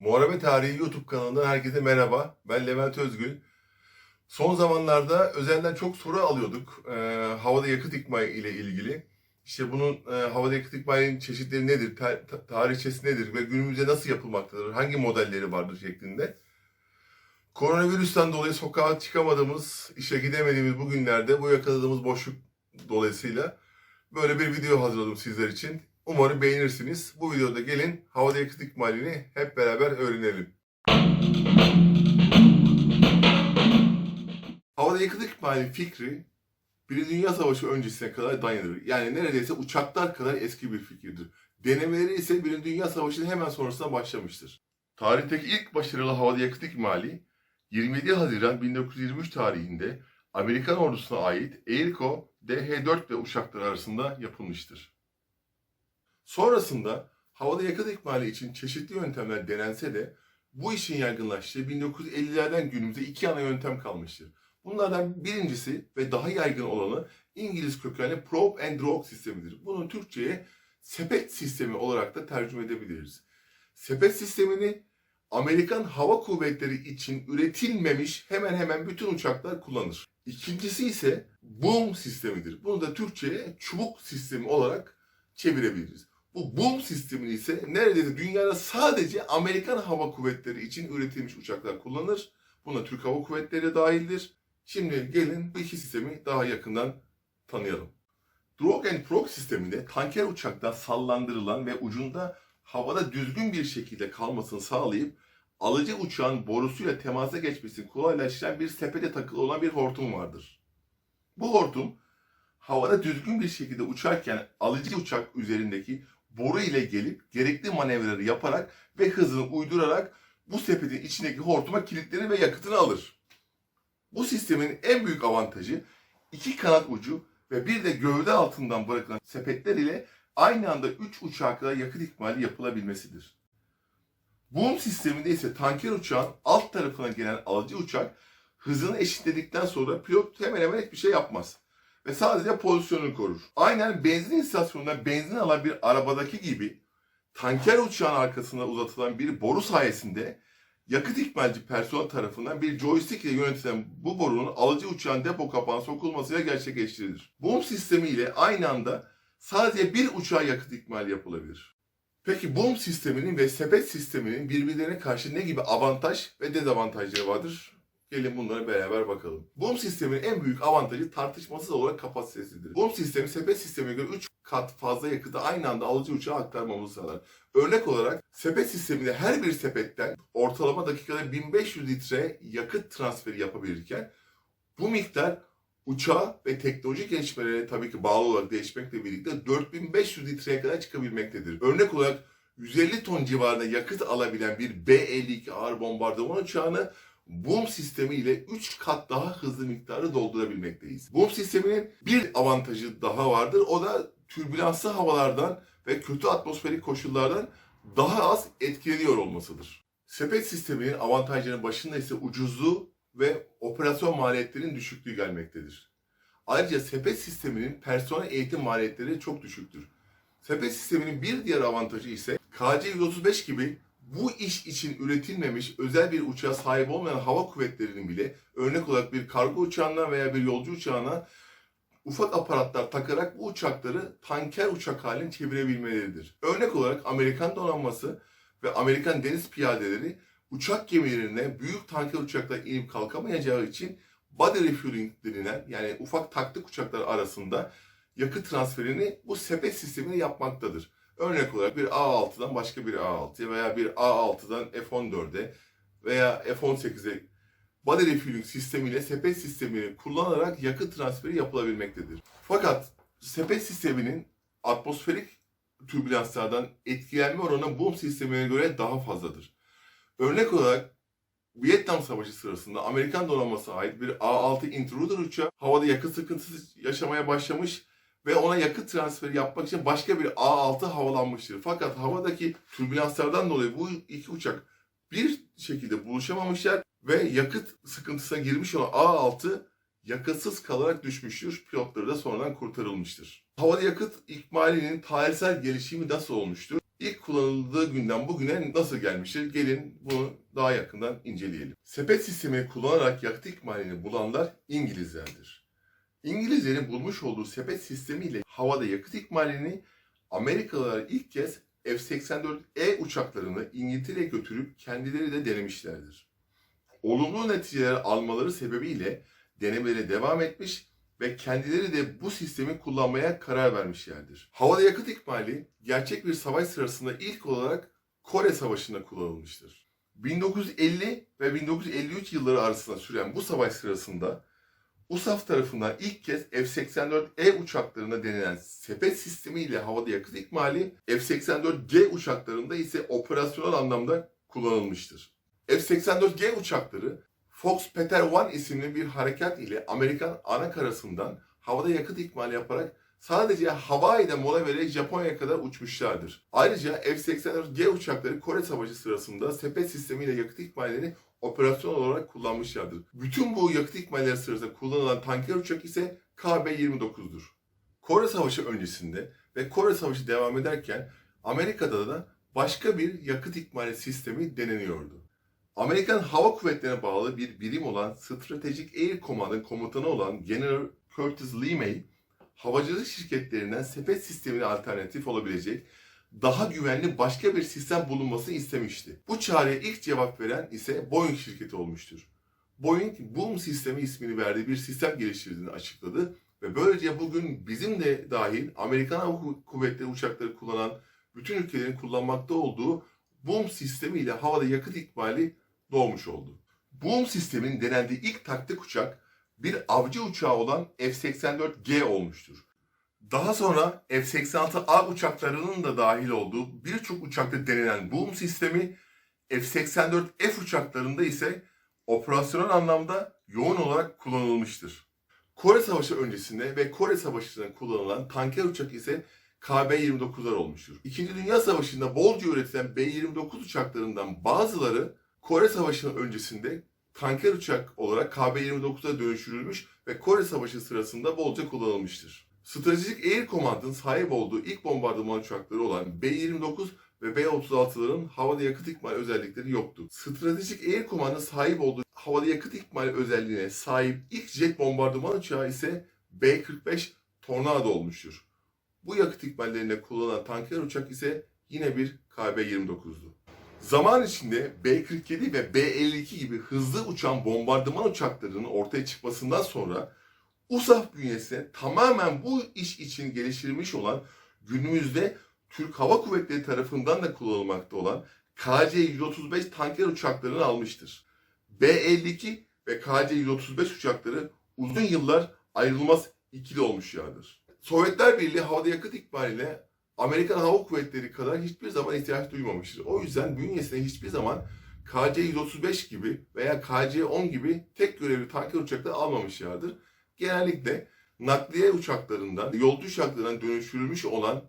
Muharebe Tarihi YouTube kanalından herkese merhaba. Ben Levent Özgül. Son zamanlarda özelden çok soru alıyorduk e, havada yakıt ikmali ile ilgili. İşte bunun e, havada yakıt ikmalinin çeşitleri nedir, ta- tarihçesi nedir ve günümüzde nasıl yapılmaktadır, hangi modelleri vardır şeklinde. Koronavirüsten dolayı sokağa çıkamadığımız, işe gidemediğimiz bu günlerde bu yakaladığımız boşluk dolayısıyla böyle bir video hazırladım sizler için. Umarım beğenirsiniz. Bu videoda gelin havada yakıt ikmalini hep beraber öğrenelim. Havada yakıt ikmali fikri Birinci Dünya Savaşı öncesine kadar dayanır. Yani neredeyse uçaklar kadar eski bir fikirdir. Denemeleri ise Birinci Dünya Savaşı'nın hemen sonrasında başlamıştır. Tarihteki ilk başarılı havada yakıt ikmali 27 Haziran 1923 tarihinde Amerikan ordusuna ait Airco DH-4 ve uçakları arasında yapılmıştır. Sonrasında havada yakıt ikmali için çeşitli yöntemler denense de bu işin yaygınlaştığı 1950'lerden günümüze iki ana yöntem kalmıştır. Bunlardan birincisi ve daha yaygın olanı İngiliz kökenli probe and drop sistemidir. Bunu Türkçe'ye sepet sistemi olarak da tercüme edebiliriz. Sepet sistemini Amerikan Hava Kuvvetleri için üretilmemiş hemen hemen bütün uçaklar kullanır. İkincisi ise boom sistemidir. Bunu da Türkçe'ye çubuk sistemi olarak çevirebiliriz. Bu boom sistemini ise neredeyse dünyada sadece Amerikan Hava Kuvvetleri için üretilmiş uçaklar kullanır. Buna Türk Hava Kuvvetleri de dahildir. Şimdi gelin bu iki sistemi daha yakından tanıyalım. Drog and Prog sisteminde tanker uçaktan sallandırılan ve ucunda havada düzgün bir şekilde kalmasını sağlayıp alıcı uçağın borusuyla temasa geçmesini kolaylaştıran bir sepete takılı olan bir hortum vardır. Bu hortum havada düzgün bir şekilde uçarken alıcı uçak üzerindeki boru ile gelip gerekli manevraları yaparak ve hızını uydurarak bu sepetin içindeki hortuma kilitleri ve yakıtını alır. Bu sistemin en büyük avantajı iki kanat ucu ve bir de gövde altından bırakılan sepetler ile aynı anda 3 uçağa kadar yakıt ikmali yapılabilmesidir. Boom sisteminde ise tanker uçağın alt tarafına gelen alıcı uçak hızını eşitledikten sonra pilot hemen hemen hiçbir şey yapmaz ve sadece pozisyonunu korur. Aynen benzin istasyonundan benzin alan bir arabadaki gibi tanker uçağın arkasına uzatılan bir boru sayesinde yakıt ikmalci personel tarafından bir joystick ile yönetilen bu borunun alıcı uçağın depo kapağına sokulmasıyla gerçekleştirilir. Boom sistemi ile aynı anda sadece bir uçağa yakıt ikmali yapılabilir. Peki boom sisteminin ve sepet sisteminin birbirlerine karşı ne gibi avantaj ve dezavantajları vardır? Gelin bunlara beraber bakalım. Boom sisteminin en büyük avantajı tartışmasız olarak kapasitesidir. Boom sistemi sepet sistemine göre 3 kat fazla yakıtı aynı anda alıcı uçağa aktarmamızı sağlar. Örnek olarak sepet sisteminde her bir sepetten ortalama dakikada 1500 litre yakıt transferi yapabilirken bu miktar uçağa ve teknolojik gelişmelere tabii ki bağlı olarak değişmekle birlikte 4500 litreye kadar çıkabilmektedir. Örnek olarak 150 ton civarında yakıt alabilen bir B-52 ağır bombardıman uçağını boom sistemi ile 3 kat daha hızlı miktarı doldurabilmekteyiz. Boom sisteminin bir avantajı daha vardır. O da türbülanslı havalardan ve kötü atmosferik koşullardan daha az etkileniyor olmasıdır. Sepet sisteminin avantajlarının başında ise ucuzluğu ve operasyon maliyetlerinin düşüklüğü gelmektedir. Ayrıca sepet sisteminin personel eğitim maliyetleri çok düşüktür. Sepet sisteminin bir diğer avantajı ise KC-135 gibi bu iş için üretilmemiş özel bir uçağa sahip olmayan hava kuvvetlerinin bile örnek olarak bir kargo uçağına veya bir yolcu uçağına ufak aparatlar takarak bu uçakları tanker uçak haline çevirebilmeleridir. Örnek olarak Amerikan donanması ve Amerikan deniz piyadeleri uçak gemilerine büyük tanker uçaklar inip kalkamayacağı için body refueling denilen yani ufak taktik uçaklar arasında yakıt transferini bu sepet sistemini yapmaktadır. Örnek olarak bir A6'dan başka bir A6'ya veya bir A6'dan F14'e veya F18'e body refueling sistemiyle sepet sistemini kullanarak yakıt transferi yapılabilmektedir. Fakat sepet sisteminin atmosferik türbülanslardan etkilenme oranı boom sistemine göre daha fazladır. Örnek olarak Vietnam Savaşı sırasında Amerikan donanmasına ait bir A-6 Intruder uçağı havada yakıt sıkıntısı yaşamaya başlamış ve ona yakıt transferi yapmak için başka bir A-6 havalanmıştır. Fakat havadaki türbülanslardan dolayı bu iki uçak bir şekilde buluşamamışlar ve yakıt sıkıntısına girmiş olan A-6 yakıtsız kalarak düşmüştür. Pilotları da sonradan kurtarılmıştır. Havada yakıt ikmalinin tarihsel gelişimi nasıl olmuştur? ilk kullanıldığı günden bugüne nasıl gelmiştir? Gelin bunu daha yakından inceleyelim. Sepet sistemini kullanarak yakıt ikmalini bulanlar İngilizlerdir. İngilizlerin bulmuş olduğu sepet sistemiyle havada yakıt ikmalini Amerikalılar ilk kez F-84E uçaklarını İngiltere'ye götürüp kendileri de denemişlerdir. Olumlu neticeler almaları sebebiyle denemelere devam etmiş ve kendileri de bu sistemi kullanmaya karar vermişlerdir. Havada yakıt ikmali gerçek bir savaş sırasında ilk olarak Kore Savaşı'nda kullanılmıştır. 1950 ve 1953 yılları arasında süren bu savaş sırasında USAF tarafından ilk kez F-84E uçaklarına denilen sepet sistemiyle havada yakıt ikmali, F-84G uçaklarında ise operasyonel anlamda kullanılmıştır. F-84G uçakları Fox Peter One isimli bir harekat ile Amerikan ana karasından havada yakıt ikmali yaparak sadece Hawaii'de mola vererek Japonya'ya kadar uçmuşlardır. Ayrıca F-84G uçakları Kore Savaşı sırasında sepet sistemiyle yakıt ikmallerini operasyon olarak kullanmışlardır. Bütün bu yakıt ikmalleri sırasında kullanılan tanker uçak ise KB-29'dur. Kore Savaşı öncesinde ve Kore Savaşı devam ederken Amerika'da da başka bir yakıt ikmali sistemi deneniyordu. Amerikan Hava Kuvvetleri'ne bağlı bir birim olan Strategic Air Command'ın komutanı olan General Curtis LeMay, havacılık şirketlerinden sepet sistemine alternatif olabilecek daha güvenli başka bir sistem bulunmasını istemişti. Bu çağrıya ilk cevap veren ise Boeing şirketi olmuştur. Boeing, Boom sistemi ismini verdiği bir sistem geliştirdiğini açıkladı ve böylece bugün bizim de dahil Amerikan Hava Kuvvetleri uçakları kullanan bütün ülkelerin kullanmakta olduğu Boom sistemiyle havada yakıt ikmali doğmuş oldu. Boom sistemin denendiği ilk taktik uçak bir avcı uçağı olan F-84G olmuştur. Daha sonra F-86A uçaklarının da dahil olduğu birçok uçakta denenen boom sistemi F-84F uçaklarında ise operasyonel anlamda yoğun olarak kullanılmıştır. Kore Savaşı öncesinde ve Kore Savaşı'nda kullanılan tanker uçak ise KB-29'lar olmuştur. İkinci Dünya Savaşı'nda bolca üretilen B-29 uçaklarından bazıları Kore Savaşı'nın öncesinde tanker uçak olarak KB-29'a dönüştürülmüş ve Kore Savaşı sırasında bolca kullanılmıştır. Stratejik Air Command'ın sahip olduğu ilk bombardıman uçakları olan B-29 ve B-36'ların havada yakıt ikmal özellikleri yoktu. Stratejik Air Command'ın sahip olduğu havada yakıt ikmal özelliğine sahip ilk jet bombardıman uçağı ise B-45 Tornado olmuştur. Bu yakıt ikmallerinde kullanılan tanker uçak ise yine bir KB-29'du. Zaman içinde B-47 ve B-52 gibi hızlı uçan bombardıman uçaklarının ortaya çıkmasından sonra USAF bünyesine tamamen bu iş için geliştirilmiş olan günümüzde Türk Hava Kuvvetleri tarafından da kullanılmakta olan KC-135 tanker uçaklarını almıştır. B-52 ve KC-135 uçakları uzun yıllar ayrılmaz ikili olmuşlardır. Sovyetler Birliği havada yakıt ikbaliyle Amerikan Hava Kuvvetleri kadar hiçbir zaman ihtiyaç duymamıştır. O yüzden bünyesine hiçbir zaman KC-135 gibi veya KC-10 gibi tek görevli tanker uçaklar almamışlardır. Genellikle nakliye uçaklarından, yolcu uçaklarından dönüştürülmüş olan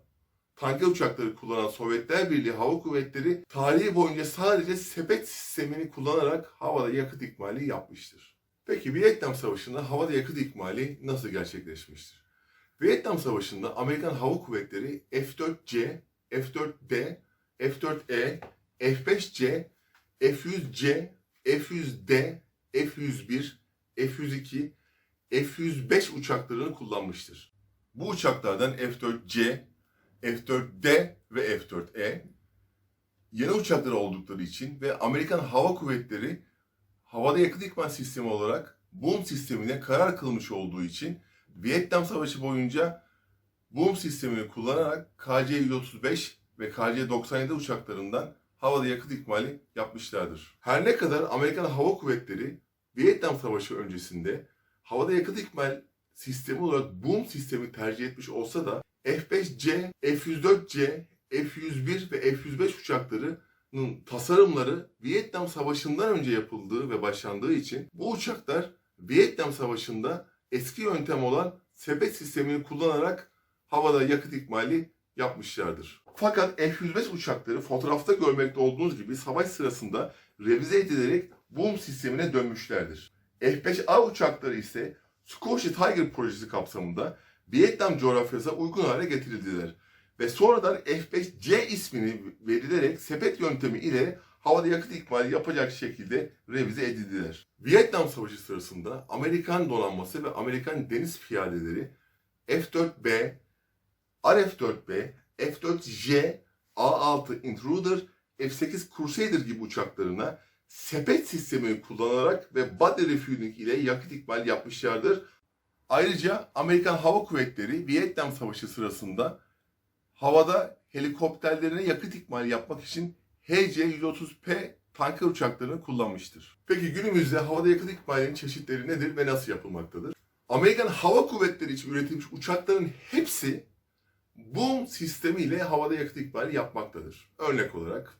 tanker uçakları kullanan Sovyetler Birliği Hava Kuvvetleri tarihi boyunca sadece sepet sistemini kullanarak havada yakıt ikmali yapmıştır. Peki Vietnam Savaşı'nda havada yakıt ikmali nasıl gerçekleşmiştir? Vietnam Savaşı'nda Amerikan Hava Kuvvetleri F-4C, F-4D, F-4E, F-5C, F-100C, F-100D, F-101, F-102, F-105 uçaklarını kullanmıştır. Bu uçaklardan F-4C, F-4D ve F-4E yeni uçakları oldukları için ve Amerikan Hava Kuvvetleri havada yakıt ikmal sistemi olarak boom sistemine karar kılmış olduğu için Vietnam Savaşı boyunca boom sistemini kullanarak KC-135 ve KC-97 uçaklarından havada yakıt ikmali yapmışlardır. Her ne kadar Amerikan Hava Kuvvetleri Vietnam Savaşı öncesinde havada yakıt ikmal sistemi olarak boom sistemi tercih etmiş olsa da F-5C, F-104C, F-101 ve F-105 uçaklarının tasarımları Vietnam Savaşı'ndan önce yapıldığı ve başlandığı için bu uçaklar Vietnam Savaşı'nda eski yöntem olan sepet sistemini kullanarak havada yakıt ikmali yapmışlardır. Fakat F-105 uçakları fotoğrafta görmekte olduğunuz gibi savaş sırasında revize edilerek boom sistemine dönmüşlerdir. F-5A uçakları ise Scorchy Tiger projesi kapsamında Vietnam coğrafyasına uygun hale getirildiler ve sonradan F5C ismini verilerek sepet yöntemi ile havada yakıt ikmali yapacak şekilde revize edildiler. Vietnam Savaşı sırasında Amerikan donanması ve Amerikan deniz piyadeleri F-4B, RF-4B, F-4J, A-6 Intruder, F-8 Crusader gibi uçaklarına sepet sistemini kullanarak ve body refueling ile yakıt ikmali yapmışlardır. Ayrıca Amerikan Hava Kuvvetleri Vietnam Savaşı sırasında havada helikopterlerine yakıt ikmali yapmak için HC-130P tanker uçaklarını kullanmıştır. Peki günümüzde havada yakıt ikmalinin çeşitleri nedir ve nasıl yapılmaktadır? Amerikan Hava Kuvvetleri için üretilmiş uçakların hepsi boom sistemiyle havada yakıt ikmali yapmaktadır. Örnek olarak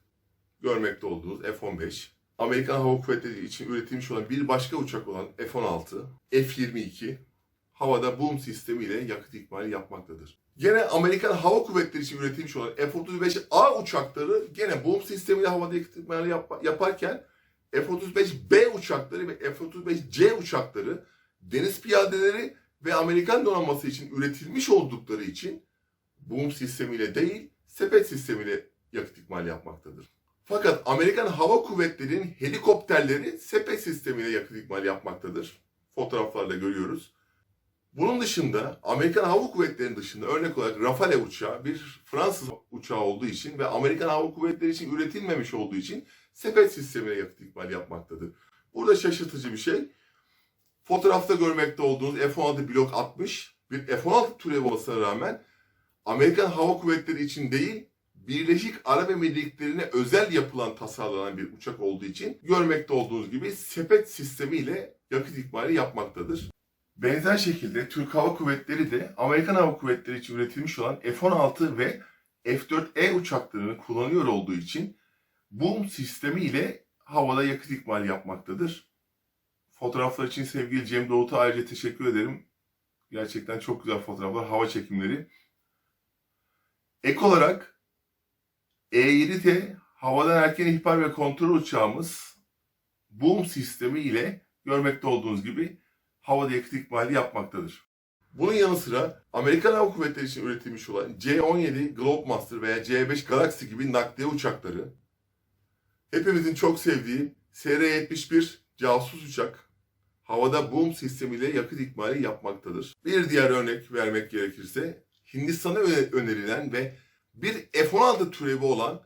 görmekte olduğunuz F-15, Amerikan Hava Kuvvetleri için üretilmiş olan bir başka uçak olan F-16, F-22 havada boom sistemiyle yakıt ikmali yapmaktadır. Gene Amerikan Hava Kuvvetleri için üretilmiş olan F-35A uçakları gene boom sistemiyle havada yakıt ikmali yap- yaparken F-35B uçakları ve F-35C uçakları deniz piyadeleri ve Amerikan donanması için üretilmiş oldukları için boom sistemiyle değil sepet sistemiyle yakıt ikmali yapmaktadır. Fakat Amerikan Hava Kuvvetleri'nin helikopterleri sepet sistemiyle yakıt ikmali yapmaktadır. Fotoğraflarda görüyoruz. Bunun dışında Amerikan Hava Kuvvetleri'nin dışında örnek olarak Rafale uçağı bir Fransız uçağı olduğu için ve Amerikan Hava Kuvvetleri için üretilmemiş olduğu için sepet sistemiyle yakıt ikmali yapmaktadır. Burada şaşırtıcı bir şey. Fotoğrafta görmekte olduğunuz F-16 Blok 60 bir F-16 türevi olmasına rağmen Amerikan Hava Kuvvetleri için değil Birleşik Arap Emirlikleri'ne özel yapılan tasarlanan bir uçak olduğu için görmekte olduğunuz gibi sepet sistemiyle yakıt ikmali yapmaktadır. Benzer şekilde Türk Hava Kuvvetleri de Amerikan Hava Kuvvetleri için üretilmiş olan F-16 ve F-4E uçaklarını kullanıyor olduğu için boom sistemi ile havada yakıt ikmali yapmaktadır. Fotoğraflar için sevgili Cem Doğut'a ayrıca teşekkür ederim. Gerçekten çok güzel fotoğraflar, hava çekimleri. Ek olarak E-7T havadan erken ihbar ve kontrol uçağımız boom sistemi ile görmekte olduğunuz gibi havada yakıt ikmali yapmaktadır. Bunun yanı sıra Amerikan Hava Kuvvetleri için üretilmiş olan C-17 Globemaster veya C-5 Galaxy gibi nakliye uçakları, hepimizin çok sevdiği SR-71 casus uçak, havada boom sistemiyle yakıt ikmali yapmaktadır. Bir diğer örnek vermek gerekirse Hindistan'a öne- önerilen ve bir F-16 türevi olan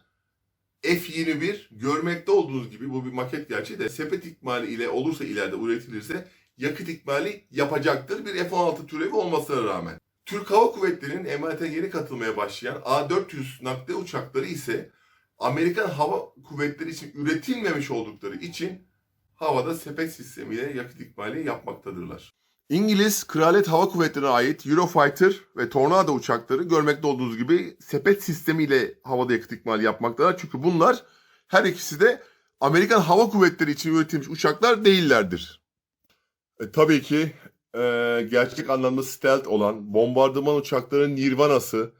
F-21 görmekte olduğunuz gibi bu bir maket gerçeği de sepet ikmali ile olursa ileride üretilirse yakıt ikmali yapacaktır bir F-16 türevi olmasına rağmen. Türk Hava Kuvvetleri'nin emanete yeni katılmaya başlayan A-400 nakliye uçakları ise Amerikan Hava Kuvvetleri için üretilmemiş oldukları için havada sepet sistemiyle yakıt ikmali yapmaktadırlar. İngiliz Kraliyet Hava Kuvvetleri'ne ait Eurofighter ve Tornado uçakları görmekte olduğunuz gibi sepet sistemiyle havada yakıt ikmali yapmaktalar. Çünkü bunlar her ikisi de Amerikan Hava Kuvvetleri için üretilmiş uçaklar değillerdir. E, tabii ki e, gerçek anlamda stealth olan bombardıman uçakların nirvanası,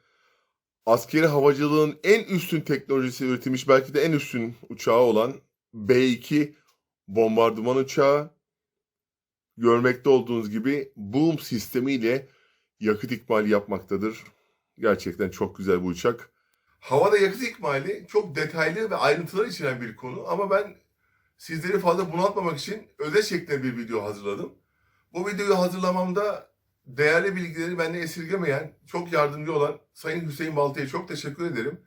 askeri havacılığın en üstün teknolojisi üretilmiş belki de en üstün uçağı olan B-2 bombardıman uçağı görmekte olduğunuz gibi boom sistemiyle yakıt ikmali yapmaktadır. Gerçekten çok güzel bu uçak. Havada yakıt ikmali çok detaylı ve ayrıntılar içeren bir konu ama ben sizleri fazla bunaltmamak için özet şeklinde bir video hazırladım. Bu videoyu hazırlamamda değerli bilgileri benden esirgemeyen, çok yardımcı olan Sayın Hüseyin Balta'ya çok teşekkür ederim.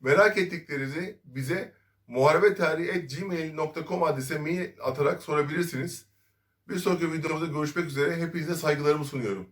Merak ettiklerinizi bize muharebetarihi.gmail.com adrese mail atarak sorabilirsiniz. Bir sonraki videomuzda görüşmek üzere. Hepinize saygılarımı sunuyorum.